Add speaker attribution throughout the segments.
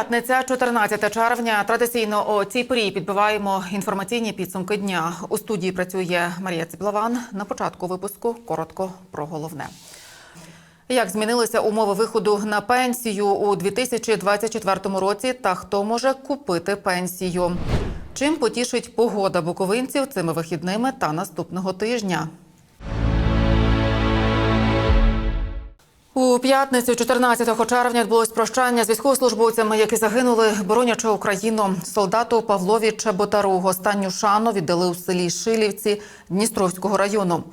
Speaker 1: П'ятниця, 14 червня. Традиційно о цій порі підбиваємо інформаційні підсумки дня. У студії працює Марія Циплован. На початку випуску коротко про головне. Як змінилися умови виходу на пенсію у 2024 році та хто може купити пенсію? Чим потішить погода буковинців цими вихідними та наступного тижня? У п'ятницю, 14 червня, відбулось прощання з військовослужбовцями, які загинули, боронячи Україну. Солдату Павлові Чеботару останню шану віддали у селі Шилівці Дністровського району.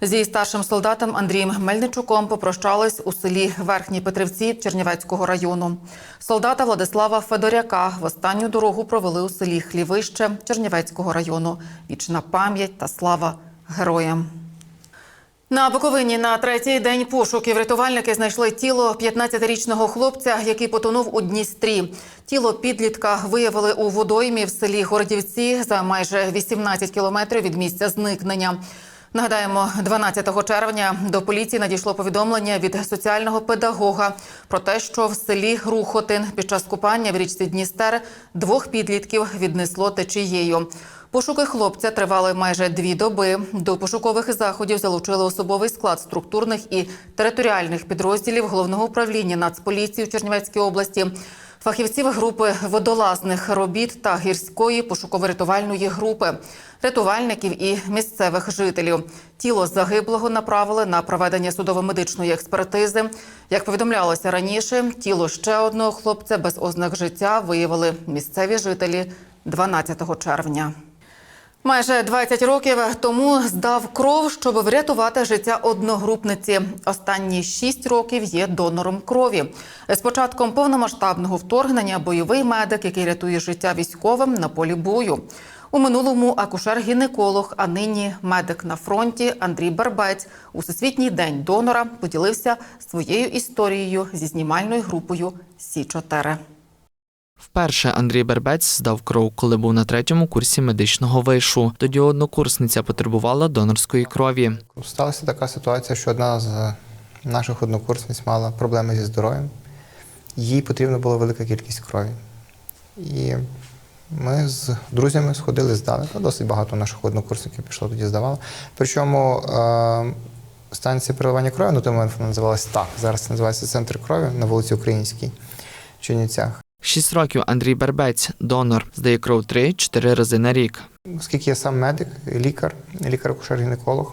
Speaker 1: Зі старшим солдатом Андрієм Мельничуком попрощались у селі Верхні Петрівці Чернівецького району. Солдата Владислава Федоряка в останню дорогу провели у селі Хлівище Чернівецького району. Вічна пам'ять та слава героям. На Буковині на третій день пошуків рятувальники знайшли тіло 15-річного хлопця, який потонув у Дністрі. Тіло підлітка виявили у водоймі в селі Городівці за майже 18 кілометрів від місця зникнення. Нагадаємо, 12 червня до поліції надійшло повідомлення від соціального педагога про те, що в селі Грухотин під час купання в річці Дністер двох підлітків віднесло течією. Пошуки хлопця тривали майже дві доби. До пошукових заходів залучили особовий склад структурних і територіальних підрозділів головного управління Нацполіції в Чернівецькій області. Фахівців групи водолазних робіт та гірської пошуково-рятувальної групи, рятувальників і місцевих жителів. Тіло загиблого направили на проведення судово-медичної експертизи. Як повідомлялося раніше, тіло ще одного хлопця без ознак життя виявили місцеві жителі 12 червня. Майже 20 років тому здав кров, щоб врятувати життя одногрупниці. Останні 6 років є донором крові. З початком повномасштабного вторгнення бойовий медик, який рятує життя військовим на полі бою. У минулому акушер-гінеколог, а нині медик на фронті Андрій Барбець у всесвітній день донора поділився своєю історією зі знімальною групою Сі 4
Speaker 2: Вперше Андрій Бербець здав кров, коли був на третьому курсі медичного вишу. Тоді однокурсниця потребувала донорської крові.
Speaker 3: Сталася така ситуація, що одна з наших однокурсниць мала проблеми зі здоров'ям. Їй потрібна була велика кількість крові. І ми з друзями сходили, здали. Та Досить багато наших однокурсників пішло тоді здавало. Причому е, станція переливання крові на той момент вона називалась так. Зараз називається центр крові на вулиці Українській в Чернівцях.
Speaker 2: Шість років Андрій Бербець, донор, здає кров 3-4 рази на рік.
Speaker 3: Оскільки я сам медик, лікар, лікар-акушер-гінеколог,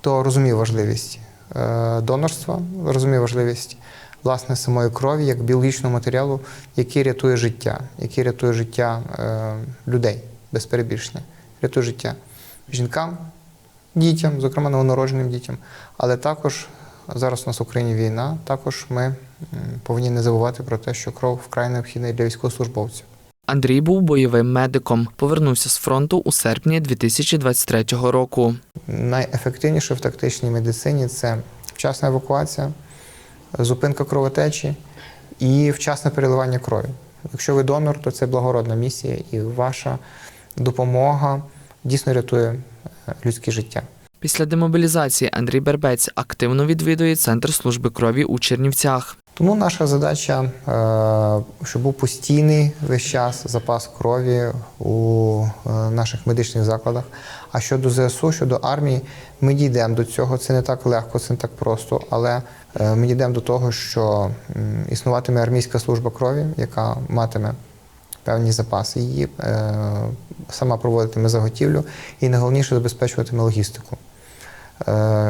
Speaker 3: то розумію важливість е, донорства, розумію важливість власне самої крові як біологічного матеріалу, який рятує життя, який рятує життя е, людей без перебільшення, рятує життя жінкам, дітям, зокрема новонародженим дітям, але також зараз у нас в Україні війна. Також ми повинні не забувати про те, що кров вкрай необхідна і для військовослужбовців.
Speaker 2: Андрій був бойовим медиком. Повернувся з фронту у серпні 2023 року.
Speaker 3: Найефективніше в тактичній медицині це вчасна евакуація, зупинка кровотечі і вчасне переливання крові. Якщо ви донор, то це благородна місія, і ваша допомога дійсно рятує е, людське життя.
Speaker 2: Після демобілізації Андрій Бербець активно відвідує центр служби крові у Чернівцях.
Speaker 3: Тому наша задача, е, щоб був постійний весь час запас крові у е, наших медичних закладах. А щодо ЗСУ, щодо армії, ми дійдемо до цього. Це не так легко, це не так просто, але е, ми дійдемо до того, що існуватиме армійська служба крові, яка матиме певні запаси її, сама проводитиме заготівлю і найголовніше забезпечуватиме логістику,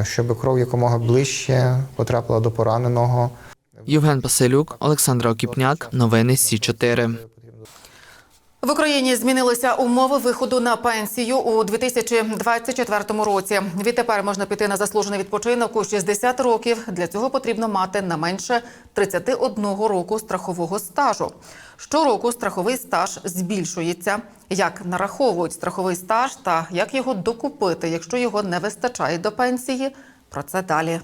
Speaker 3: щоб кров якомога ближче потрапила до пораненого.
Speaker 2: Євген Паселюк, Олександра Окіпняк. Новини Сі 4
Speaker 1: В Україні змінилися умови виходу на пенсію у 2024 році. Відтепер можна піти на заслужений відпочинок у 60 років. Для цього потрібно мати не менше 31 року страхового стажу. Щороку страховий стаж збільшується. Як нараховують страховий стаж та як його докупити, якщо його не вистачає до пенсії? Про це далі.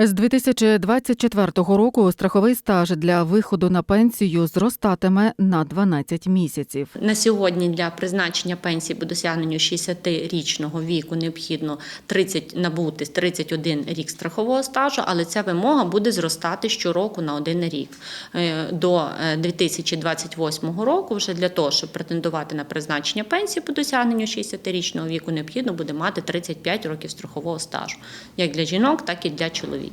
Speaker 4: З 2024 року страховий стаж для виходу на пенсію зростатиме на 12 місяців.
Speaker 5: На сьогодні для призначення пенсії по досягненню 60-річного віку необхідно 30, набути 31 рік страхового стажу, але ця вимога буде зростати щороку на один рік. Е, До е, 2028 року вже для того, щоб претендувати на призначення пенсії по досягненню 60-річного віку, необхідно буде мати 35 років страхового стажу, як для жінок, так і для чоловіків.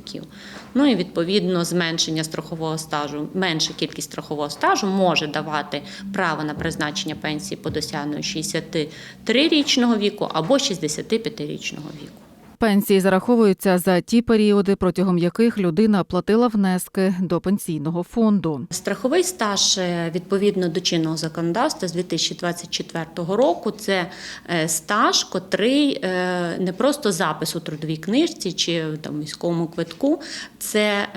Speaker 5: Ну і відповідно зменшення страхового стажу, менша кількість страхового стажу може давати право на призначення пенсії по досягненню 63-річного віку або 65-річного віку.
Speaker 4: Пенсії зараховуються за ті періоди, протягом яких людина платила внески до пенсійного фонду.
Speaker 5: Страховий стаж е, відповідно до чинного законодавства з 2024 року це е, стаж, котрий е, не просто запис у трудовій книжці чи там військовому квитку, це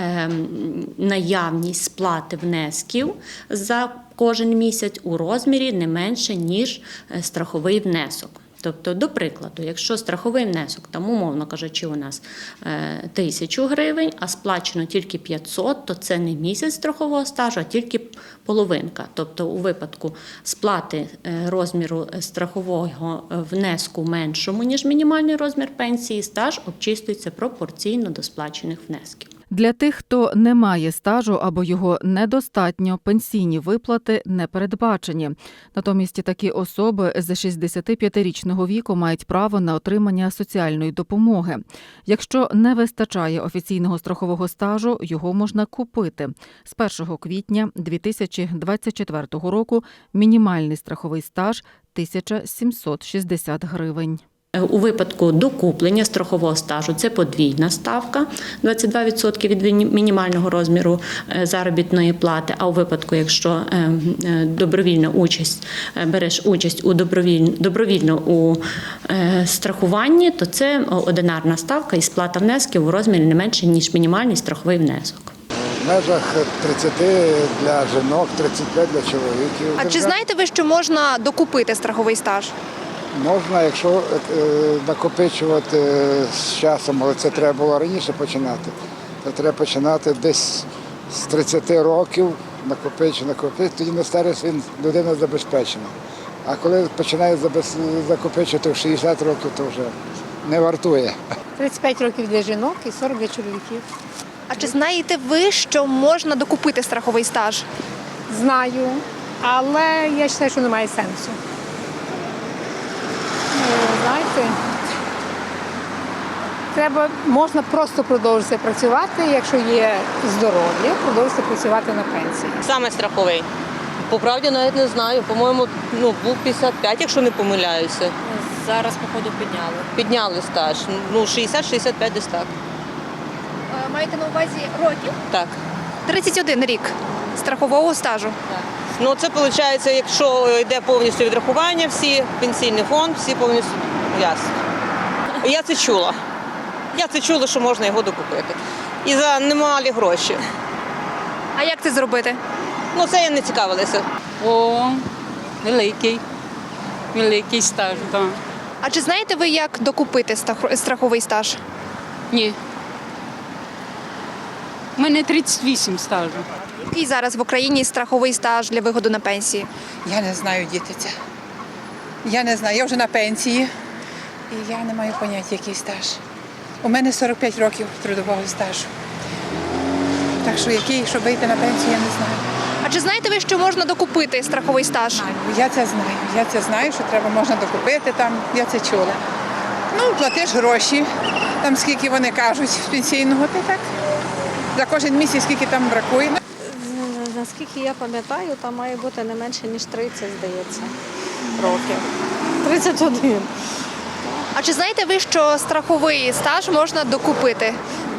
Speaker 5: наявність сплати внесків за кожен місяць у розмірі не менше ніж страховий внесок. Тобто, до прикладу, якщо страховий внесок, там умовно кажучи, у нас е, тисячу гривень, а сплачено тільки 500, то це не місяць страхового стажу, а тільки половинка. Тобто, у випадку сплати е, розміру страхового внеску меншому ніж мінімальний розмір пенсії, стаж обчислюється пропорційно до сплачених внесків.
Speaker 4: Для тих, хто не має стажу або його недостатньо, пенсійні виплати не передбачені. Натомість такі особи з 65-річного віку мають право на отримання соціальної допомоги. Якщо не вистачає офіційного страхового стажу, його можна купити. З 1 квітня 2024 року мінімальний страховий стаж 1760 гривень.
Speaker 5: Е, У випадку докуплення страхового стажу це подвійна ставка 22% від мінімального розміру е, заробітної плати. А у випадку, якщо е, добровільна участь береш участь у добровільно, добровільно у страхуванні, то це одинарна ставка і сплата внесків у розмірі не менше ніж мінімальний страховий внесок.
Speaker 6: В межах 30 для жінок, 35 для чоловіків.
Speaker 7: А чи знаєте ви, що можна докупити страховий стаж?
Speaker 6: Можна, якщо е, накопичувати е, з часом, але це треба було раніше починати, то треба починати десь з 30 років, накопичити, накопичити, тоді на старість він людина забезпечена. А коли починає накопичувати в 60 років, то вже не вартує.
Speaker 8: 35 років для жінок і 40 для чоловіків.
Speaker 7: А чи знаєте ви, що можна докупити страховий стаж?
Speaker 8: Знаю, але я вважаю, що немає сенсу. Знаєте, треба, можна просто продовжити працювати, якщо є здоров'я, продовжити працювати на пенсії.
Speaker 9: Саме страховий. По правді навіть не знаю. По-моєму, ну, був 55, якщо не помиляюся.
Speaker 10: Зараз, походу, підняли.
Speaker 9: Підняли стаж. Ну, 60-65 десь так.
Speaker 7: Маєте на увазі років?
Speaker 9: Так.
Speaker 7: 31 рік страхового стажу.
Speaker 9: Ну, це виходить, якщо йде повністю відрахування, всі, пенсійний фонд, всі повністю ясно. Я це чула. Я це чула, що можна його докупити. І за немалі гроші.
Speaker 7: А як це зробити?
Speaker 9: Ну, це я не цікавилася.
Speaker 10: О, великий. Великий стаж, так.
Speaker 7: А чи знаєте ви, як докупити страховий стаж?
Speaker 10: Ні. У мене 38 стажу.
Speaker 7: Який зараз в Україні страховий стаж для виходу на пенсії?
Speaker 11: Я не знаю, діти це. Я не знаю, я вже на пенсії і я не маю поняття, який стаж. У мене 45 років трудового стажу. Так що який, щоб вийти на пенсію, я не знаю.
Speaker 7: А чи знаєте ви, що можна докупити страховий стаж?
Speaker 11: Я це знаю. Я це знаю, що треба можна докупити там, я це чула. Ну, платиш гроші, там скільки вони кажуть з пенсійного, ти так. За кожен місяць скільки там бракує.
Speaker 12: Наскільки я пам'ятаю, там має бути не менше, ніж 30, здається, років. 31.
Speaker 7: А чи знаєте ви, що страховий стаж можна докупити?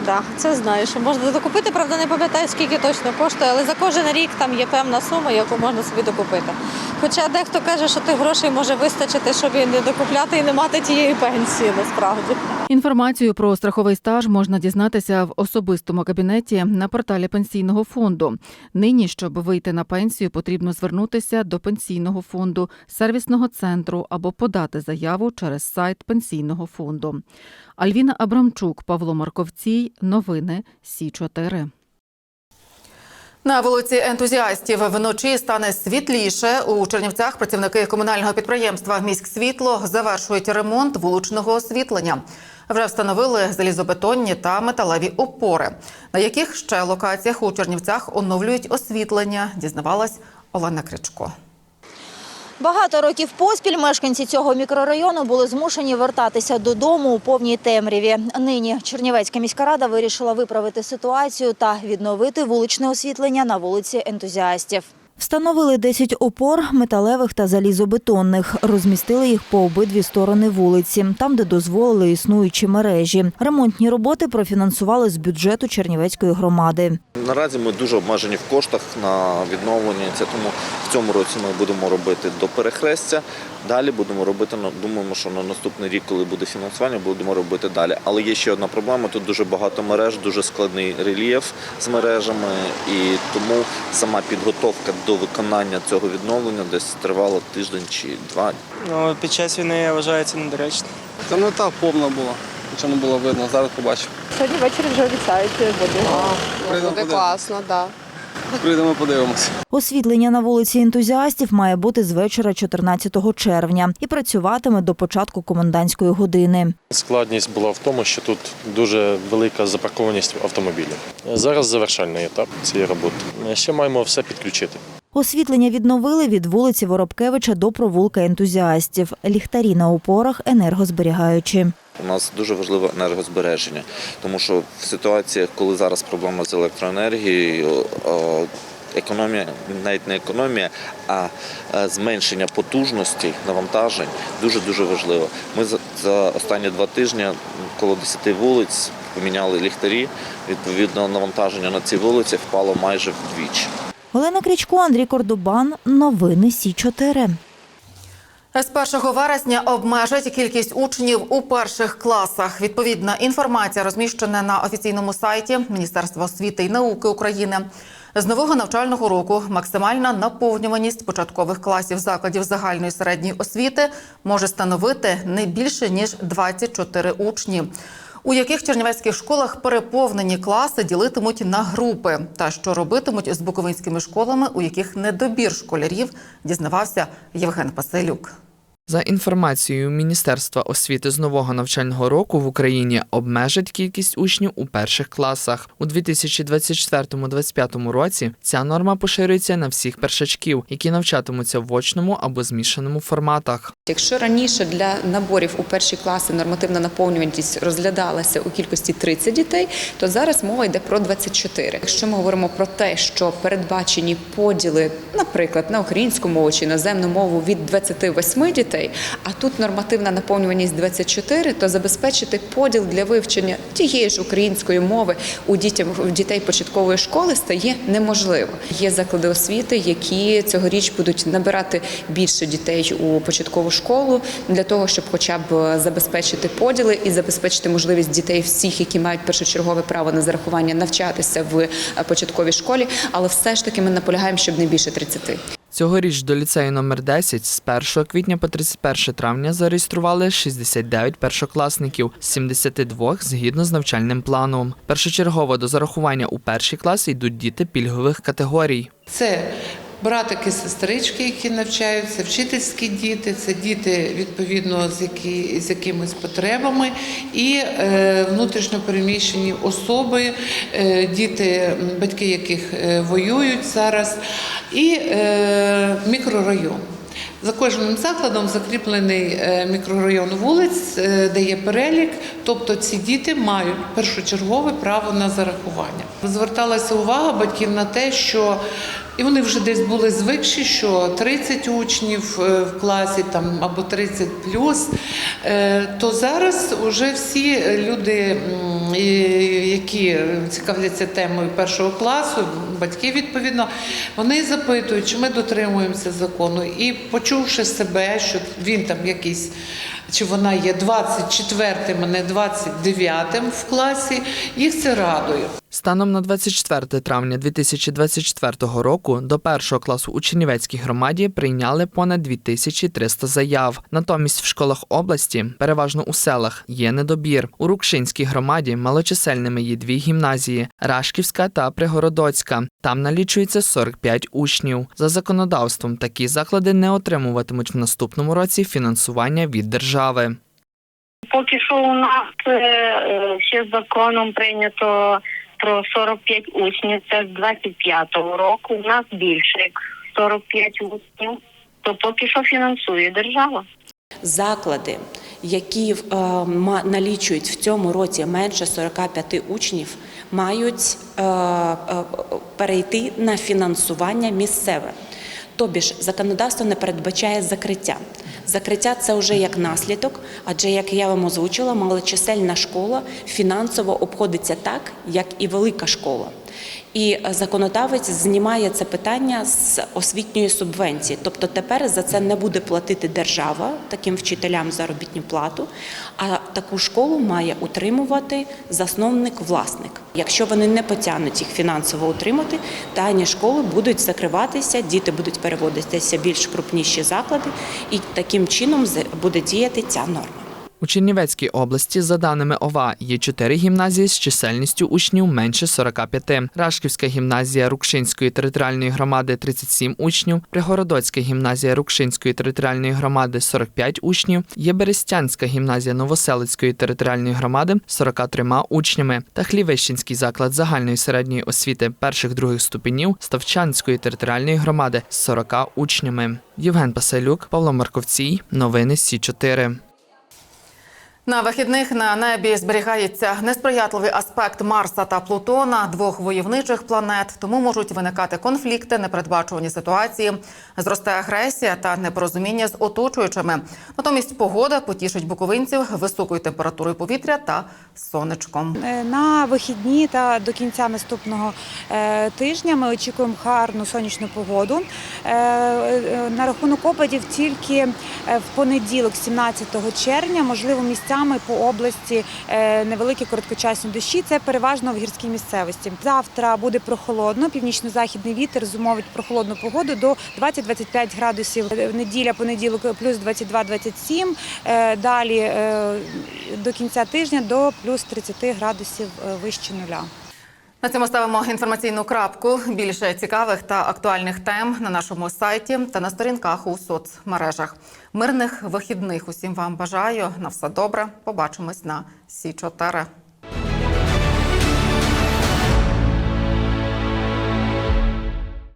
Speaker 12: Так, це знаю, що можна докупити, правда, не пам'ятаю, скільки точно коштує, але за кожен рік там є певна сума, яку можна собі докупити. Хоча дехто каже, що тих грошей може вистачити, щоб і не докупляти і не мати тієї пенсії насправді.
Speaker 4: Інформацію про страховий стаж можна дізнатися в особистому кабінеті на порталі пенсійного фонду. Нині, щоб вийти на пенсію, потрібно звернутися до пенсійного фонду, сервісного центру або подати заяву через сайт пенсійного фонду. Альвіна Абрамчук, Павло Марковцій,
Speaker 1: Новини Сі 4 на вулиці ентузіастів вночі стане світліше. У Чернівцях працівники комунального підприємства «Міськсвітло» завершують ремонт вуличного освітлення. Вже встановили залізобетонні та металеві опори. На яких ще локаціях у Чернівцях оновлюють освітлення, дізнавалась Олена Кричко.
Speaker 13: Багато років поспіль мешканці цього мікрорайону були змушені вертатися додому у повній темряві. Нині Чернівецька міська рада вирішила виправити ситуацію та відновити вуличне освітлення на вулиці ентузіастів. Встановили 10 опор металевих та залізобетонних. Розмістили їх по обидві сторони вулиці, там, де дозволили існуючі мережі. Ремонтні роботи профінансували з бюджету Чернівецької громади.
Speaker 14: Наразі ми дуже обмежені в коштах на відновлення. Це тому в цьому році ми будемо робити до перехрестя. Далі будемо робити ну, думаємо, що на наступний рік, коли буде фінансування, будемо робити далі. Але є ще одна проблема: тут дуже багато мереж, дуже складний рельєф з мережами, і тому сама підготовка до виконання цього відновлення десь тривала тиждень чи два.
Speaker 15: Ну, під час війни я вважаю це недоречно.
Speaker 16: Та не так повна була, нічого не було видно, зараз побачимо.
Speaker 17: Сьогодні ввечері вже обіцяють воду.
Speaker 16: Прийдемо
Speaker 7: Буде класно, так.
Speaker 16: Прийдемо подивимося.
Speaker 13: Освітлення на вулиці ентузіастів має бути з вечора 14 червня і працюватиме до початку комендантської години.
Speaker 18: Складність була в тому, що тут дуже велика запаркованість автомобілів. Зараз завершальний етап цієї роботи. Ще маємо все підключити.
Speaker 13: Освітлення відновили від вулиці Воробкевича до провулка ентузіастів. Ліхтарі на опорах енергозберігаючі.
Speaker 14: У нас дуже важливе енергозбереження, тому що в ситуаціях, коли зараз проблема з електроенергією, економія, навіть не економія, а зменшення потужностей навантажень дуже дуже важливо. Ми за, останні два тижні коло 10 вулиць поміняли ліхтарі. Відповідно, навантаження на ці вулиці впало майже вдвічі.
Speaker 13: Олена Крічко, Андрій Кордобан. Новини Сі 4
Speaker 1: З 1 вересня обмежать кількість учнів у перших класах. Відповідна інформація розміщена на офіційному сайті Міністерства освіти і науки України. З нового навчального року максимальна наповнюваність початкових класів закладів загальної середньої освіти може становити не більше ніж 24 учні. У яких чернівецьких школах переповнені класи ділитимуть на групи, та що робитимуть з буковинськими школами, у яких недобір школярів, дізнавався Євген Паселюк.
Speaker 2: За інформацією Міністерства освіти з нового навчального року в Україні обмежать кількість учнів у перших класах. У 2024-2025 році ця норма поширюється на всіх першачків, які навчатимуться в очному або змішаному форматах.
Speaker 19: Якщо раніше для наборів у перші класи нормативна наповнюваність розглядалася у кількості 30 дітей, то зараз мова йде про 24. Якщо ми говоримо про те, що передбачені поділи, наприклад, на українську мову чи іноземну мову від 28 дітей, а тут нормативна наповнюваність 24, то забезпечити поділ для вивчення тієї ж української мови у дітям у дітей початкової школи стає неможливо. Є заклади освіти, які цьогоріч будуть набирати більше дітей у початкову школу для того, щоб хоча б забезпечити поділи і забезпечити можливість дітей всіх, які мають першочергове право на зарахування, навчатися в е, початковій школі, але все ж таки ми наполягаємо, щоб не більше 30.
Speaker 2: Цьогоріч до ліцею номер 10 з 1 квітня по 31 травня зареєстрували 69 першокласників, з 72 згідно з навчальним планом. Першочергово до зарахування у перший клас йдуть діти пільгових категорій.
Speaker 20: Це братики, сестрички, які навчаються, вчительські діти, це діти відповідно з, які, з якимись потребами, і е, внутрішньопереміщені особи, е, діти, батьки яких е, воюють зараз, і е, мікрорайон. За кожним закладом закріплений е, мікрорайон вулиць, е, де є перелік, тобто ці діти мають першочергове право на зарахування. Зверталася увага батьків на те, що і вони вже десь були звикші, що 30 учнів е, в класі там або 30 плюс, е, то зараз вже всі люди, які цікавляться темою першого класу, батьки відповідно, вони запитують, чи ми дотримуємося закону, і почувши себе, що він там якийсь. Чи вона є 24-м, а не 29-м в класі, їх це радує.
Speaker 2: Станом на 24 травня 2024 року до першого класу у Чернівецькій громаді прийняли понад 2300 заяв. Натомість в школах області, переважно у селах, є недобір. У Рукшинській громаді малочисельними є дві гімназії Рашківська та Пригородоцька. Там налічується 45 учнів. За законодавством такі заклади не отримуватимуть в наступному році фінансування від держави.
Speaker 7: Поки що у нас е, е, ще законом прийнято про 45 учнів. Це з 25-го року. У нас більше як 45 учнів. То поки що фінансує держава.
Speaker 21: Заклади, які е, налічують в цьому році менше 45 учнів, мають е, е, перейти на фінансування місцеве. Тобі ж законодавство не передбачає закриття. Закриття це вже як наслідок, адже як я вам озвучила, малочисельна школа фінансово обходиться так, як і велика школа. І законодавець знімає це питання з освітньої субвенції. Тобто тепер за це не буде платити держава таким вчителям заробітну плату, а таку школу має утримувати засновник-власник. Якщо вони не потягнуть їх фінансово утримати, дані школи будуть закриватися, діти будуть переводитися в більш крупніші заклади, і таким чином буде діяти ця норма.
Speaker 2: У Чернівецькій області, за даними ОВА, є чотири гімназії з чисельністю учнів менше 45. Рашківська гімназія Рукшинської територіальної громади 37 учнів, Пригородоцька гімназія Рукшинської територіальної громади 45 учнів, є Берестянська гімназія Новоселицької територіальної громади 43 учнями. Та Хлівищенський заклад загальної середньої освіти перших других ступенів Ставчанської територіальної громади з 40 учнями. Євген Пасалюк, Павло Марковцій, новини Сі 4
Speaker 1: На вихідних на небі зберігається несприятливий аспект Марса та Плутона, двох войовничих планет. Тому можуть виникати конфлікти, непередбачувані ситуації, зросте агресія та непорозуміння з оточуючими. Натомість погода потішить буковинців високою температурою повітря та сонечком.
Speaker 5: Е, На вихідні та до кінця наступного е, тижня ми очікуємо гарну сонячну погоду. Е, На рахунок опадів тільки в понеділок, 17 червня, можливо, місцями по області е, невеликі короткочасні дощі. Це переважно в гірській місцевості. Завтра буде прохолодно, північно-західний вітер зумовить прохолодну погоду до 20-25 градусів. Е, Неділя, понеділок плюс 22-27. Е, Далі е, до кінця тижня до плюс 30 градусів е, вище нуля.
Speaker 1: На цьому ставимо інформаційну крапку. Більше цікавих та актуальних тем на нашому сайті та на сторінках у соцмережах. Мирних вихідних усім вам бажаю. На все добре. Побачимось на Сі 4